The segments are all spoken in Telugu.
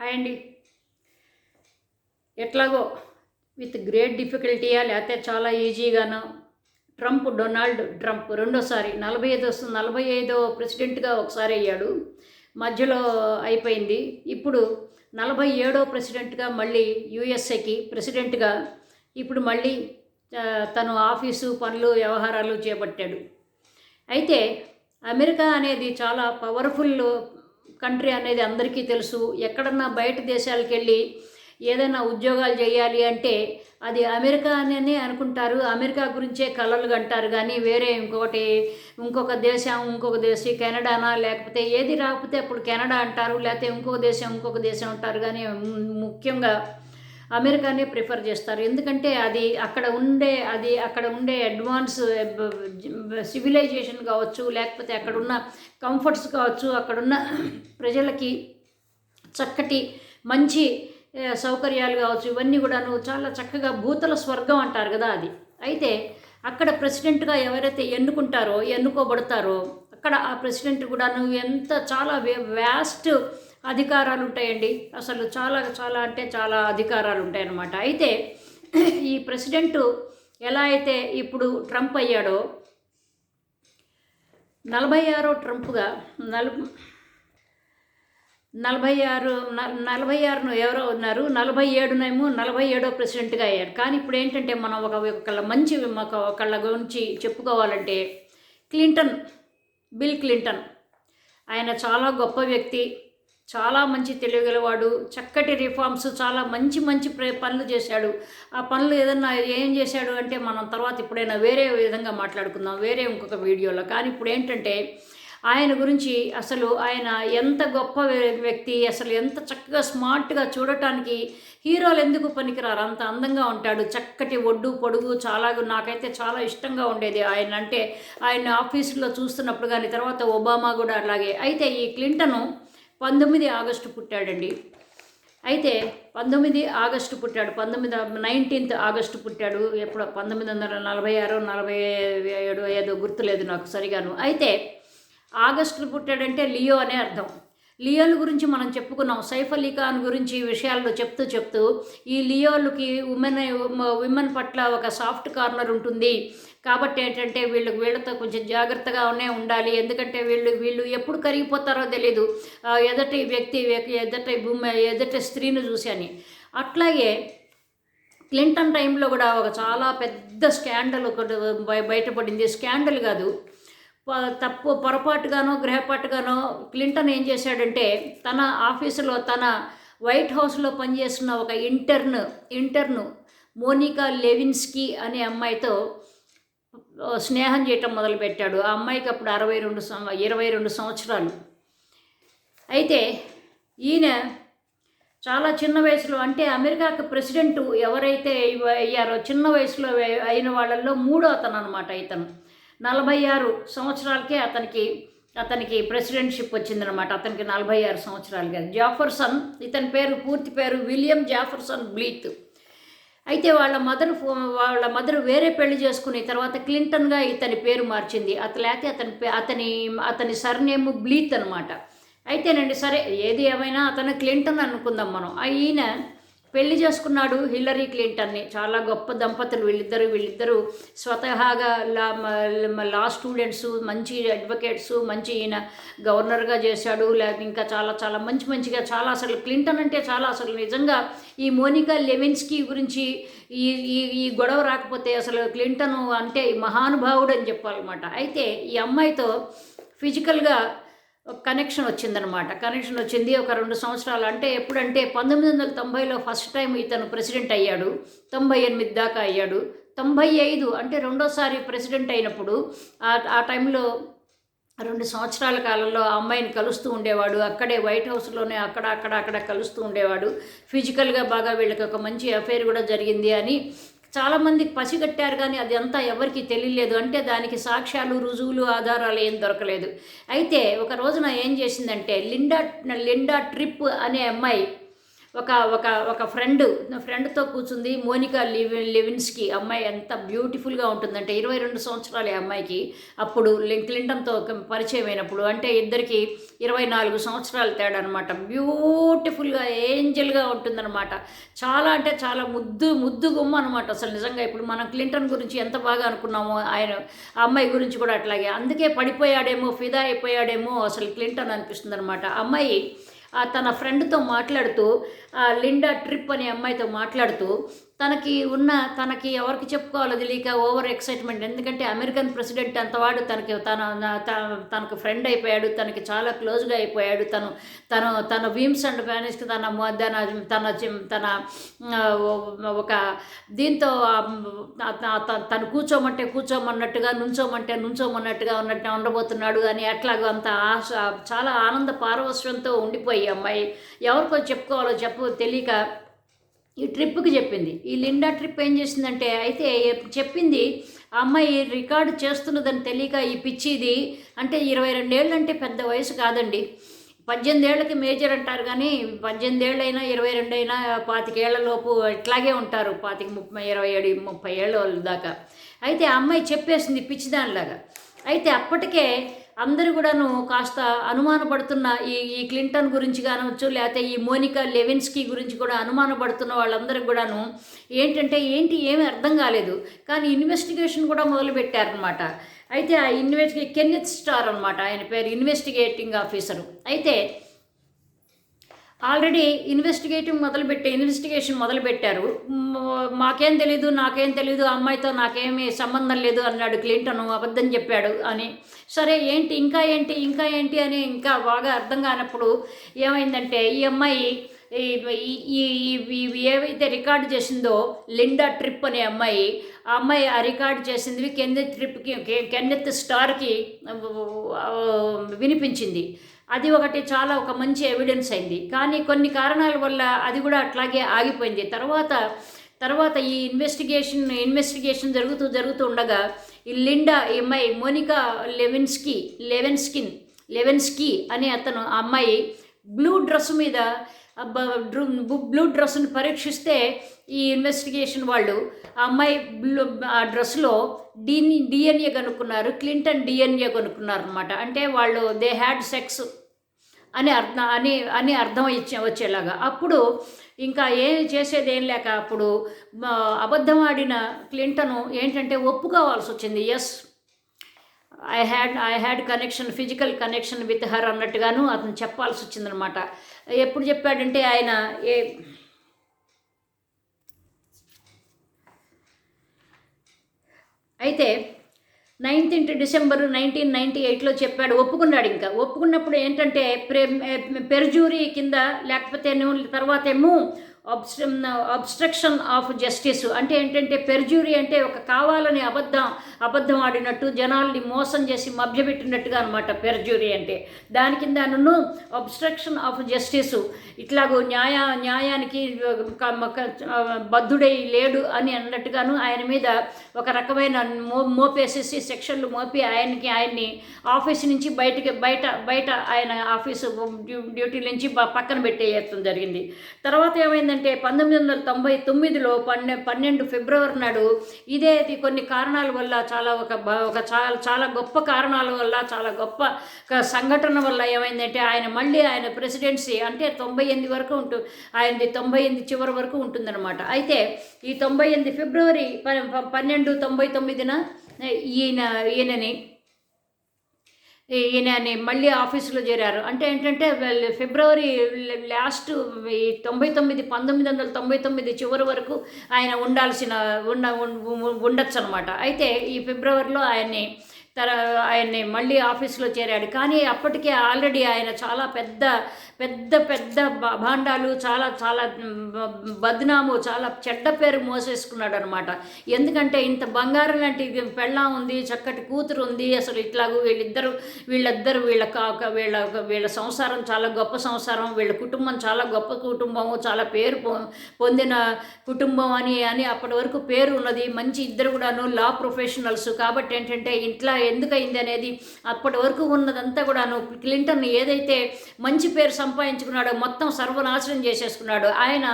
హాయ్ అండి. ఎట్లాగో విత్ గ్రేట్ డిఫికల్టీయా లేకపోతే చాలా ఈజీగానో ట్రంప్ డొనాల్డ్ ట్రంప్ రెండోసారి నలభై ఐదో నలభై ఐదో ప్రెసిడెంట్గా ఒకసారి అయ్యాడు. మధ్యలో అయిపోయింది. ఇప్పుడు నలభై ఏడో ప్రెసిడెంట్గా మళ్ళీ యుఎస్ఏకి ప్రెసిడెంట్గా ఇప్పుడు మళ్ళీ తను ఆఫీసు పనులు వ్యవహారాలు చేపట్టాడు. అయితే అమెరికా అనేది చాలా పవర్ఫుల్ కంట్రీ అనేది అందరికీ తెలుసు. ఎక్కడన్నా బయట దేశాలకు వెళ్ళి ఏదైనా ఉద్యోగాలు చేయాలి అంటే అది అమెరికా అనే అనుకుంటారు. అమెరికా గురించే కలలు కంటారు. కానీ వేరే ఇంకొకటి ఇంకొక దేశం ఇంకొక దేశం కెనడానా? లేకపోతే ఏది రాకపోతే అప్పుడు కెనడా అంటారు. లేకపోతే ఇంకొక దేశం ఇంకొక దేశం అంటారు. కానీ ముఖ్యంగా అమెరికానే ప్రిఫర్ చేస్తారు. ఎందుకంటే అది అక్కడ ఉండే అది అక్కడ ఉండే అడ్వాన్స్ సివిలైజేషన్ కావచ్చు లేకపోతే అక్కడున్న కంఫర్ట్స్ కావచ్చు అక్కడున్న ప్రజలకి చక్కటి మంచి సౌకర్యాలు కావచ్చు ఇవన్నీ కూడాను చాలా చక్కగా భూతల స్వర్గం అంటారు కదా అది. అయితే అక్కడ ప్రెసిడెంట్గా ఎవరైతే ఎన్నుకుంటారో ఎన్నుకోబడతారో అక్కడ ఆ ప్రెసిడెంట్ కూడాను ఎంత చాలా వ్యాస్ట్ అధికారాలు ఉంటాయండి అసలు చాలా చాలా అంటే చాలా అధికారాలు ఉంటాయన్నమాట అయితే ఈ ప్రెసిడెంట్ ఎలా అయితే ఇప్పుడు ట్రంప్ అయ్యాడో నలభై ఆరో ట్రంప్గా నల్ నలభై ఆరు నలభై ఆరును ఎవరో ఉన్నారు నలభై ఏడునేమో నలభై ఏడో ప్రెసిడెంట్గా అయ్యాడు. కానీ ఇప్పుడు ఏంటంటే మనం ఒక ఒకళ్ళ మంచి ఒక ఒకళ్ళ గురించి చెప్పుకోవాలంటే క్లింటన్ బిల్ క్లింటన్ ఆయన చాలా గొప్ప వ్యక్తి. చాలా మంచి తెలియగలవాడు చక్కటి రిఫార్మ్స్ చాలా మంచి మంచి ప్ర పనులు చేశాడు. ఆ పనులు ఏదన్నా ఏం చేశాడు అంటే మనం తర్వాత ఇప్పుడైనా వేరే విధంగా మాట్లాడుకుందాం వేరే ఇంకొక వీడియోలో. కానీ ఇప్పుడు ఏంటంటే ఆయన గురించి అసలు ఆయన ఎంత గొప్ప వ్యక్తి అసలు ఎంత చక్కగా స్మార్ట్గా చూడటానికి హీరోలు ఎందుకు పనికిరారు? అంత అందంగా ఉంటాడు. చక్కటి ఒడ్డు పొడుగు చాలా నాకైతే చాలా ఇష్టంగా ఉండేది. ఆయన అంటే ఆయన ఆఫీసులో చూస్తున్నప్పుడు కానీ తర్వాత ఒబామా కూడా అలాగే. అయితే ఈ క్లింటను పంతొమ్మిది ఆగస్టు పుట్టాడండి. అయితే పంతొమ్మిది ఆగస్టు పుట్టాడు. పంతొమ్మిది నైన్టీన్త్ ఆగస్టు పుట్టాడు. ఎప్పుడు పంతొమ్మిది వందల నలభై ఆరు నలభై ఏడు ఏదో గుర్తులేదు నాకు సరిగాను. అయితే ఆగస్టులో పుట్టాడంటే లియో అనే అర్థం. లియోల గురించి మనం చెప్పుకున్నాం. సైఫ్ అలీ ఖాన్ గురించి విషయాల్లో చెప్తూ చెప్తూ ఈ లియోలకి ఉమెన్ ఉమెన్ పట్ల ఒక సాఫ్ట్ కార్నర్ ఉంటుంది. కాబట్టి ఏంటంటే వీళ్ళకి వీళ్ళతో కొంచెం జాగ్రత్తగానే ఉండాలి. ఎందుకంటే వీళ్ళు వీళ్ళు ఎప్పుడు కరిగిపోతారో తెలియదు ఎదటి వ్యక్తి ఎదటి భూమి ఎదటి స్త్రీని చూశాని. అట్లాగే క్లింటన్ టైంలో కూడా ఒక చాలా పెద్ద స్కాండల్ ఒకటి బయ- బయటపడింది. స్కాండల్ కాదు. తప్పు పొరపాటుగానో గ్రహపాటుగానో క్లింటన్ ఏం చేశాడంటే తన ఆఫీసులో తన వైట్ హౌస్లో పనిచేస్తున్న ఒక ఇంటర్న్ ఇంటర్ను మోనికా లెవిన్స్కీ అనే అమ్మాయితో స్నేహం చేయటం మొదలుపెట్టాడు. ఆ అమ్మాయికి అప్పుడు అరవై రెండు సంవ ఇరవై రెండు సంవత్సరాలు. అయితే ఈయన చాలా చిన్న వయసులో అంటే అమెరికాకి ప్రెసిడెంట్ ఎవరైతే అయ్యారో చిన్న వయసులో అయిన వాళ్ళల్లో మూడో అతను అనమాట ఇతను. నలభై ఆరు సంవత్సరాలకే అతనికి అతనికి ప్రెసిడెంట్షిప్ వచ్చిందనమాట అతనికి నలభై ఆరు సంవత్సరాలుగా జాఫర్సన్ ఇతని పేరు పూర్తి పేరు విలియం జాఫర్సన్ బ్లీత్. అయితే వాళ్ళ మదర్ వాళ్ళ మదర్ వేరే పెళ్ళి చేసుకుని తర్వాత క్లింటన్గా ఇతని పేరు మార్చింది. అతలేతే అతని అతని అతని సర్నేమ్ బ్లీత్ అనమాట అయితేనండి సరే ఏది ఏమైనా అతను క్లింటన్ అనుకుందాం మనం. ఈయన పెళ్ళి చేసుకున్నాడు హిల్లరీ క్లింటన్ని. చాలా గొప్ప దంపతులు వీళ్ళిద్దరు వీళ్ళిద్దరూ స్వతహాగా లా లా స్టూడెంట్స్ మంచి అడ్వకేట్స్ మంచి ఈయన గవర్నర్గా చేశాడు. లేకపోతే ఇంకా చాలా చాలా మంచి మంచిగా చాలా అసలు క్లింటన్ అంటే చాలా అసలు నిజంగా ఈ మోనికా లెవిన్స్కీ గురించి ఈ ఈ ఈ గొడవ రాకపోతే అసలు క్లింటన్ అంటే మహానుభావుడు అని చెప్పాలన్నమాట. అయితే ఈ అమ్మాయితో ఫిజికల్గా కనెక్షన్ వచ్చిందనమాట. కనెక్షన్ వచ్చింది ఒక రెండు సంవత్సరాలు. అంటే ఎప్పుడంటే పంతొమ్మిది వందల తొంభైలో ఫస్ట్ టైం ఇతను ప్రెసిడెంట్ అయ్యాడు. తొంభై ఎనిమిది దాకా అయ్యాడు. తొంభై ఐదు అంటే రెండోసారి ప్రెసిడెంట్ అయినప్పుడు ఆ ఆ టైంలో రెండు సంవత్సరాల కాలంలో ఆ అమ్మాయిని కలుస్తూ ఉండేవాడు. అక్కడే వైట్ హౌస్లోనే అక్కడ అక్కడ అక్కడ కలుస్తూ ఉండేవాడు. ఫిజికల్గా బాగా వీళ్ళకి ఒక మంచి అఫైర్ కూడా జరిగింది అని చాలామంది పసిగట్టారు కానీ అది అంతా ఎవరికి తెలియలేదు. అంటే దానికి సాక్ష్యాలు రుజువులు ఆధారాలు ఏం దొరకలేదు. అయితే ఒక రోజున ఏం చేసిందంటే లిండా లిండా ట్రిప్ అనే అమ్మాయి ఒక ఒక ఒక ఫ్రెండ్ ఫ్రెండ్తో కూర్చుంది మోనికా లివి లివిన్స్కి. అమ్మాయి ఎంత బ్యూటిఫుల్గా ఉంటుందంటే ఇరవై రెండు సంవత్సరాలు ఈ అమ్మాయికి. అప్పుడు క్లింటన్తో పరిచయం అయినప్పుడు అంటే ఇద్దరికి ఇరవై నాలుగు సంవత్సరాలు తేడా అనమాట బ్యూటిఫుల్గా ఏంజల్గా ఉంటుందన్నమాట. చాలా అంటే చాలా ముద్దు ముద్దు గుమ్మ అనమాట అసలు నిజంగా. ఇప్పుడు మనం క్లింటన్ గురించి ఎంత బాగా అనుకున్నామో ఆయన ఆ అమ్మాయి గురించి కూడా అట్లాగే. అందుకే పడిపోయాడేమో ఫిదా అయిపోయాడేమో అసలు క్లింటన్ అనిపిస్తుంది అనమాట అమ్మాయి తన ఫ్రెండ్తో మాట్లాడుతూ ఆ లిండా ట్రిప్ అనే అమ్మాయితో మాట్లాడుతూ తనకి ఉన్న తనకి ఎవరికి చెప్పుకోవాలో తెలియక ఓవర్ ఎక్సైట్మెంట్. ఎందుకంటే అమెరికన్ ప్రెసిడెంట్ అంతవాడు తనకి తన తనకు ఫ్రెండ్ అయిపోయాడు తనకి చాలా క్లోజ్గా అయిపోయాడు. తను తను తన వీమ్స్ అండ్ ఫ్యానిస్కి తన మొ- తన తన తన ఒక దీంతో తను కూర్చోమంటే కూర్చోమన్నట్టుగా నుంచోమంటే నుంచోమన్నట్టుగా ఉన్నట్టు ఉండబోతున్నాడు. అని అట్లాగో అంత ఆశ చాలా ఆనంద పారవస్యంతో ఉండిపోయి అమ్మాయి. ఎవరికో చెప్పుకోవాలో చెప్పు తెలియక ఈ ట్రిప్కి చెప్పింది. ఈ లిండా ట్రిప్ ఏం చేసిందంటే అయితే చెప్పింది ఆ అమ్మాయి రికార్డు చేస్తున్నదని తెలియక ఈ పిచ్చిది అంటే ఇరవై రెండేళ్ళు అంటే పెద్ద వయసు కాదండి. పద్దెనిమిది ఏళ్ళకి మేజర్ అంటారు కానీ పద్దెనిమిది ఏళ్ళైనా ఇరవై రెండు అయినా లోపు ఇట్లాగే ఉంటారు. పాతిక ముప్పై ఇరవై ఏడు ముప్పై ఏళ్ళ దాకా. అయితే ఆ అమ్మాయి చెప్పేసింది పిచ్చిదానిలాగా. అయితే అప్పటికే అందరూ కూడాను కాస్త అనుమానపడుతున్న ఈ ఈ క్లింటన్ గురించి కానవచ్చు లేకపోతే ఈ మోనికా లెవిన్స్కీ గురించి కూడా అనుమానపడుతున్న వాళ్ళందరికి కూడాను ఏంటంటే ఏంటి ఏమీ అర్థం కాలేదు. కానీ ఇన్వెస్టిగేషన్ కూడా మొదలుపెట్టారనమాట అయితే ఆ ఇన్వెస్టి కెన్నెత్ స్టార్ అనమాట ఆయన పేరు ఇన్వెస్టిగేటింగ్ ఆఫీసరు. అయితే ఆల్రెడీ ఇన్వెస్టిగేటింగ్ మొదలుపెట్టే ఇన్వెస్టిగేషన్ మొదలుపెట్టారు. మాకేం తెలీదు నాకేం తెలీదు ఆ అమ్మాయితో నాకేమీ సంబంధం లేదు అన్నాడు క్లింటన్ అబద్ధం చెప్పాడు అని. సరే ఏంటి ఇంకా ఏంటి ఇంకా ఏంటి అని ఇంకా బాగా అర్థం కానప్పుడు ఏమైందంటే ఈ అమ్మాయి ఈ ఏవైతే రికార్డు చేసిందో లిండా ట్రిప్ అనే అమ్మాయి ఆ అమ్మాయి ఆ రికార్డ్ చేసింది కెన్నెత్ ట్రిప్కి కెన్నెత్ స్టార్కి వినిపించింది. అది ఒకటి చాలా ఒక మంచి ఎవిడెన్స్ అయింది. కానీ కొన్ని కారణాల వల్ల అది కూడా అట్లాగే ఆగిపోయింది. తర్వాత తర్వాత ఈ ఇన్వెస్టిగేషన్ ఇన్వెస్టిగేషన్ జరుగుతూ జరుగుతూ ఉండగా ఈ లిండా ఈ అమ్మాయి మోనికా లెవిన్స్కీ లెవెన్స్కిన్ లెవెన్స్కీ అనే అతను ఆ అమ్మాయి బ్లూ డ్రెస్ మీద బ్లూ డ్రెస్సును పరీక్షిస్తే ఈ ఇన్వెస్టిగేషన్ వాళ్ళు ఆ అమ్మాయి బ్లూ ఆ డ్రెస్లో డిని డిఎన్ఏ కనుక్కున్నారు క్లింటన్ డిఎన్ఏ కనుక్కున్నారు అనమాట అంటే వాళ్ళు దే హ్యాడ్ సెక్స్ అని అర్థం అని అని అర్థం ఇచ్చే వచ్చేలాగా. అప్పుడు ఇంకా ఏం చేసేది ఏం లేక అప్పుడు అబద్ధం ఆడిన క్లింటను ఏంటంటే ఒప్పుకోవాల్సి వచ్చింది. Yes I had I had connection physical connection with her అన్నట్టుగాను అతను చెప్పాల్సి వచ్చిందనమాట. ఎప్పుడు చెప్పాడంటే ఆయన ఏ అయితే నైన్టీన్త్ డిసెంబర్ నైన్టీన్ నైన్టీ ఎయిట్లో చెప్పాడు ఒప్పుకున్నాడు ఇంకా. ఒప్పుకున్నప్పుడు ఏంటంటే ప్రే పెర్జూరి కింద లేకపోతే తర్వాతేమో అబ్స్ట్ర అబ్స్ట్రక్షన్ ఆఫ్ జస్టిస్. అంటే ఏంటంటే పెర్జ్యూరి అంటే ఒక కావాలని అబద్ధం అబద్ధం ఆడినట్టు జనాల్ని మోసం చేసి మభ్యపెట్టినట్టుగా అనమాట పెర్జ్యూరి అంటే. దాని కింద నన్ను అబ్స్ట్రక్షన్ ఆఫ్ జస్టిస్. ఇట్లాగో న్యాయ న్యాయానికి బద్ధుడై లేడు అని అన్నట్టుగాను ఆయన మీద ఒక రకమైన మో మోపేసేసి సెక్షన్లు మోపి ఆయనకి ఆయన్ని ఆఫీస్ నుంచి బయటకి బయట బయట ఆయన ఆఫీసు డ్యూటీ నుంచి పక్కన పెట్టేయడం జరిగింది. తర్వాత ఏమైందంటే పంతొమ్మిది వందల తొంభై తొమ్మిదిలో పన్నె పన్నెండు ఫిబ్రవరి నాడు ఇదే కొన్ని కారణాల వల్ల చాలా ఒక బ- ఒక చాలా చాలా గొప్ప కారణాల వల్ల చాలా గొప్ప సంఘటన వల్ల ఏమైందంటే ఆయన మళ్ళీ ఆయన ప్రెసిడెన్సీ అంటే తొంభై ఎనిమిది వరకు ఉంటు ఆయనది తొంభై ఎనిమిది చివరి వరకు ఉంటుందన్నమాట. అయితే ఈ తొంభై ఎనిమిది ఫిబ్రవరి ప- పన్నెండు తొంభై తొమ్మిదిన ఈయన ఈయనని ఈయనని మళ్ళీ ఆఫీసులో చేరారు. అంటే ఏంటంటే ఫిబ్రవరి లాస్ట్ ఈ తొంభై తొమ్మిది పంతొమ్మిది వందల తొంభై తొమ్మిది చివరి వరకు ఆయన ఉండాల్సిన ఉండ ఉండొచ్చు అనమాట అయితే ఈ ఫిబ్రవరిలో ఆయన్ని తర ఆయన్ని మళ్ళీ ఆఫీస్లో చేరాడు. కానీ అప్పటికే ఆల్రెడీ ఆయన చాలా పెద్ద పెద్ద పెద్ద భాండాలు చాలా చాలా బ- బద్నాము చాలా చెడ్డ పేరు మోసేసుకున్నాడు అనమాట ఎందుకంటే ఇంత బంగారం లాంటి పెళ్ళాం ఉంది చక్కటి కూతురు ఉంది అసలు ఇట్లాగూ వీళ్ళిద్దరు వీళ్ళిద్దరు వీళ్ళ కా- వీళ్ళ వీళ్ళ సంసారం చాలా గొప్ప సంసారం వీళ్ళ కుటుంబం చాలా గొప్ప కుటుంబము చాలా పేరు పొ- పొందిన కుటుంబం అని అని అప్పటి వరకు పేరు ఉన్నది. మంచి ఇద్దరు కూడాను లా ప్రొఫెషనల్స్. కాబట్టి ఏంటంటే ఇంట్లో ఎందుకయింది అనేది అప్పటి వరకు ఉన్నదంతా కూడాను క్లింటన్ ఏదైతే మంచి పేరు సంపాదించుకున్నాడో మొత్తం సర్వనాశనం చేసేసుకున్నాడు. ఆయన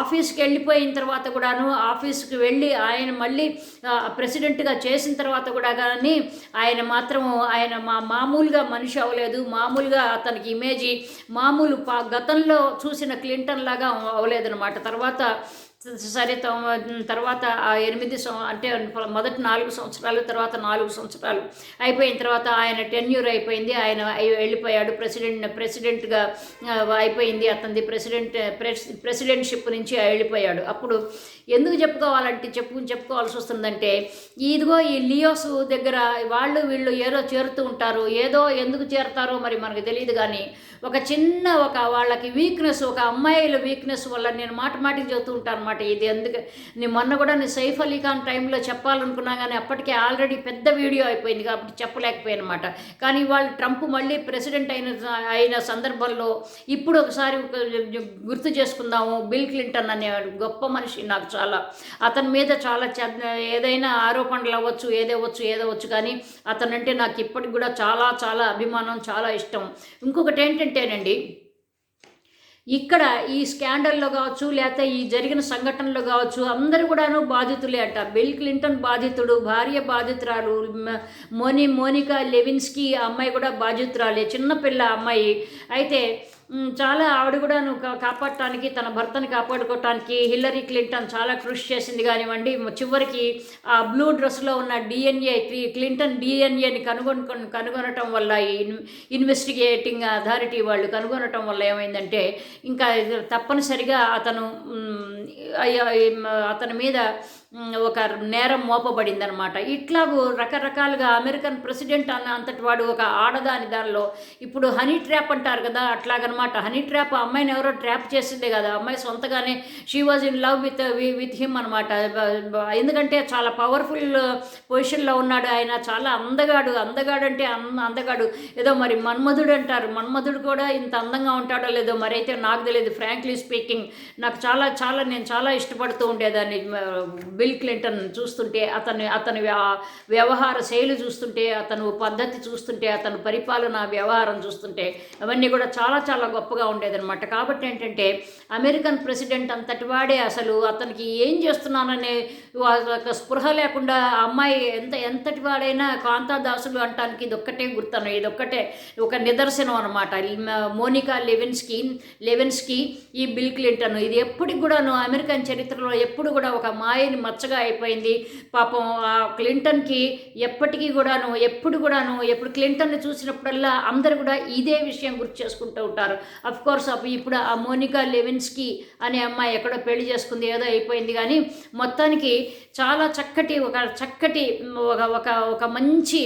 ఆఫీస్కి వెళ్ళిపోయిన తర్వాత కూడాను ఆఫీస్కి వెళ్ళి ఆయన మళ్ళీ ప్రెసిడెంట్గా చేసిన తర్వాత కూడా కానీ ఆయన మాత్రం ఆయన మా మామూలుగా మనిషి అవ్వలేదు. మామూలుగా అతనికి ఇమేజీ మామూలు పా గతంలో చూసిన క్లింటన్ లాగా అవ్వలేదన్నమాట. తర్వాత సరే తమ- తర్వాత ఆ ఎనిమిది సం- అంటే మొదటి నాలుగు సంవత్సరాలు తర్వాత నాలుగు సంవత్సరాలు అయిపోయిన తర్వాత ఆయన టెన్యూర్ అయిపోయింది. ఆయన వెళ్ళిపోయాడు. ప్రెసిడెంట్ ప్రెసిడెంట్గా అయిపోయింది అతనిది. ప్రెసిడెంట్ ప్రెస్ ప్రెసిడెంట్షిప్ నుంచి వెళ్ళిపోయాడు. అప్పుడు ఎందుకు చెప్పుకోవాలంటే చెప్పు చెప్పుకోవాల్సి వస్తుందంటే ఇదిగో ఈ లియోస్ దగ్గర వాళ్ళు వీళ్ళు ఏదో చేరుతూ ఉంటారు. ఏదో ఎందుకు చేరుతారో మరి మనకు తెలియదు కానీ ఒక చిన్న ఒక వాళ్ళకి వీక్నెస్ ఒక అమ్మాయిల వీక్నెస్ వల్ల నేను మాట మాటికి చెబుతూ ఉంటాను అనమాట ఇది ఎందుకు? నేను మొన్న కూడా నేను సైఫ్ అలీ ఖాన్ టైంలో చెప్పాలనుకున్నా కానీ అప్పటికే ఆల్రెడీ పెద్ద వీడియో అయిపోయింది కాబట్టి చెప్పలేకపోయాను అనమాట కానీ వాళ్ళు ట్రంప్ మళ్ళీ ప్రెసిడెంట్ అయిన అయిన సందర్భంలో ఇప్పుడు ఒకసారి గుర్తు చేసుకుందాము. బిల్ క్లింటన్ అనే గొప్ప మనిషి నాకు చాలా అతని మీద చాలా ఏదైనా ఆరోపణలు అవ్వచ్చు ఏదేవచ్చు ఏదవచ్చు కానీ అతనంటే నాకు ఇప్పటికి కూడా చాలా చాలా అభిమానం చాలా ఇష్టం. ఇంకొకటి ఏంటంటే ఏంటంటేనండి ఇక్కడ ఈ స్కాండల్లో కావచ్చు లేకపోతే ఈ జరిగిన సంఘటనలో కావచ్చు అందరూ కూడాను బాధితులే అంట. బిల్ క్లింటన్ బాధితుడు భార్య బాధితురాలు మోని మోనికా లెవిన్స్కి ఆ అమ్మాయి కూడా బాధితురాలే చిన్నపిల్ల అమ్మాయి. అయితే చాలా ఆవిడ కూడా నువ్వు కాపాడటానికి తన భర్తని కాపాడుకోవటానికి హిల్లరీ క్లింటన్ చాలా కృషి చేసింది కానివ్వండి. చివరికి ఆ బ్లూ డ్రెస్లో ఉన్న డిఎన్ఏ క్లింటన్ డిఎన్ఏని కనుగొని కనుగొనటం వల్ల ఈ ఇన్- ఇన్వెస్టిగేటింగ్ అథారిటీ వాళ్ళు కనుగొనటం వల్ల ఏమైందంటే ఇంకా తప్పనిసరిగా అతను అతని మీద ఒక నేరం మోపబడిందనమాట ఇట్లాగూ రకరకాలుగా అమెరికన్ ప్రెసిడెంట్ అన్న అంతటి వాడు ఒక ఆడదాని దానిలో ఇప్పుడు హనీ ట్రాప్ అంటారు కదా అట్లాగనమాట. హనీ ట్రాప్ అమ్మాయిని ఎవరో ట్రాప్ చేసిందే కదా అమ్మాయి సొంతగానే she was in love with with him అనమాట ఎందుకంటే చాలా పవర్ఫుల్ పొజిషన్లో ఉన్నాడు ఆయన చాలా అందగాడు. అందగాడు అంటే అంద అందగాడు. ఏదో మరి మన్మధుడు అంటారు. మన్మధుడు కూడా ఇంత అందంగా ఉంటాడో లేదో మరి అయితే నాకు తెలియదు ఫ్రాంక్లీ స్పీకింగ్ నాకు చాలా చాలా నేను చాలా ఇష్టపడుతూ ఉండేదాన్ని. బిల్ క్లింటన్ చూస్తుంటే అతని అతని వ్యవహార శైలి చూస్తుంటే అతను పద్ధతి చూస్తుంటే అతను పరిపాలన వ్యవహారం చూస్తుంటే అవన్నీ కూడా చాలా చాలా గొప్పగా ఉండేదన్నమాట. కాబట్టి ఏంటంటే అమెరికన్ ప్రెసిడెంట్ అంతటి వాడే అసలు అతనికి ఏం చేస్తున్నాననే ఒక స్పృహ లేకుండా అమ్మాయి ఎంత ఎంతటి వాడైనా కాంతాదాసులు అంటానికి ఇది ఒక్కటే గుర్తను ఇది ఒక్కటే ఒక నిదర్శనం అనమాట మోనికా లెవెన్స్కి లెవెన్స్కి ఈ బిల్ క్లింటన్. ఇది ఎప్పటికి కూడాను అమెరికన్ చరిత్రలో ఎప్పుడు కూడా ఒక మాయని మచ్చగా అయిపోయింది. పాపం ఆ క్లింటన్కి ఎప్పటికీ కూడాను ఎప్పుడు కూడాను ఎప్పుడు క్లింటన్ని చూసినప్పుడల్లా అందరు కూడా ఇదే విషయం గుర్తు చేసుకుంటూ ఉంటారు. అఫ్ కోర్స్ ఇప్పుడు ఆ మోనికా లెవెన్స్కి అనే అమ్మాయి ఎక్కడో పెళ్ళి చేసుకుంది ఏదో అయిపోయింది. కానీ మొత్తానికి చాలా చక్కటి ఒక చక్కటి ఒక ఒక ఒక మంచి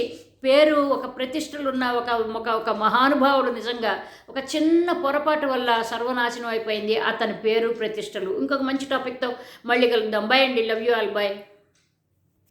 పేరు ఒక ప్రతిష్టలు ఉన్న ఒక ఒక ఒక మహానుభావుడు నిజంగా ఒక చిన్న పొరపాటు వల్ల సర్వనాశనం అయిపోయింది. అతని పేరు ప్రతిష్టలు. ఇంకొక మంచి టాపిక్తో మళ్ళీ కలుద్దాం. బై అండి. Love you all bye